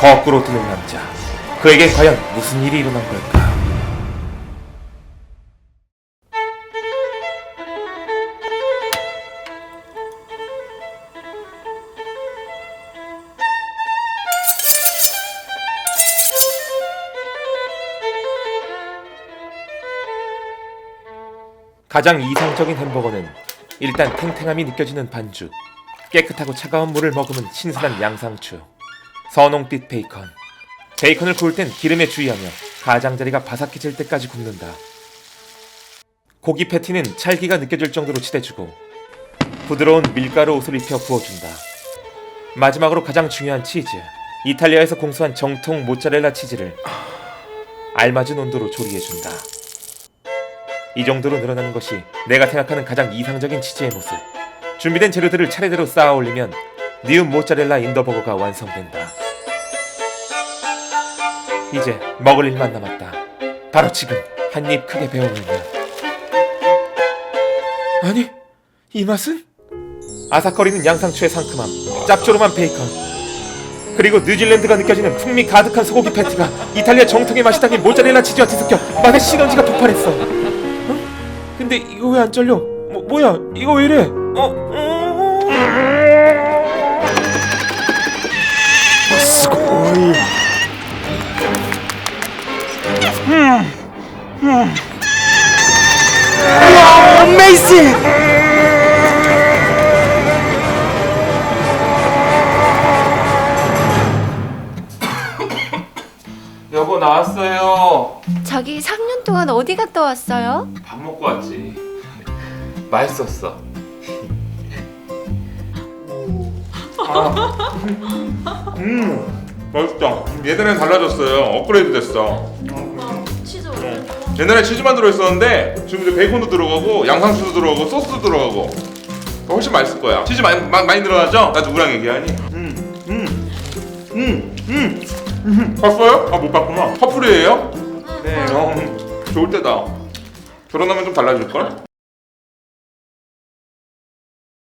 거꾸로 두는 남자. 그에게 과연 무슨 일이 일어난 걸까? 가장 이상적인 햄버거는 일단 탱탱함이 느껴지는 반죽, 깨끗하고 차가운 물을 머금은 신선한 양상추, 선홍빛 베이컨. 베이컨을 구울 땐 기름에 주의하며 가장자리가 바삭해질 때까지 굽는다. 고기 패티는 찰기가 느껴질 정도로 칠해주고 부드러운 밀가루 옷을 입혀 부어준다. 마지막으로 가장 중요한 치즈, 이탈리아에서 공수한 정통 모짜렐라 치즈를 알맞은 온도로 조리해준다. 이 정도로 늘어나는 것이 내가 생각하는 가장 이상적인 치즈의 모습. 준비된 재료들을 차례대로 쌓아 올리면 니움 모짜렐라 인더버거가 완성된다. 이제 먹을 일만 남았다. 바로 지금 한 입 크게 베어 물면. 아니, 이 맛은? 아삭거리는 양상추의 상큼함, 짭조름한 베이컨, 그리고 뉴질랜드가 느껴지는 풍미 가득한 소고기 패티가 이탈리아 정통의 맛이 담긴 모짜렐라 치즈와 뒤섞여 맛의 시너지가 폭발했어. 어? 근데 이거 왜 안 잘려? 뭐 뭐야? 이거 왜 이래? 어? 음... 와 어메이징 여보 나왔어요. 자기 4년 동안 어디 갔다 왔어요? 밥 먹고 왔지. 맛있었어. 음 맛있다 예전엔 달라졌어요 업그레이드 됐어 옛날에 치즈만 들어있었는데 지금 이제 베이컨도 들어가고 양상추도 들어가고 소스도 들어가고 훨씬 맛있을 거야 치즈 많이, 마, 많이 들어가죠? 나 누구랑 얘기하니? 음, 음 음 음 음 봤어요? 아 못 봤구나 커플이에요? 네 어, 음, 좋을 때다 결혼하면 좀 달라질걸?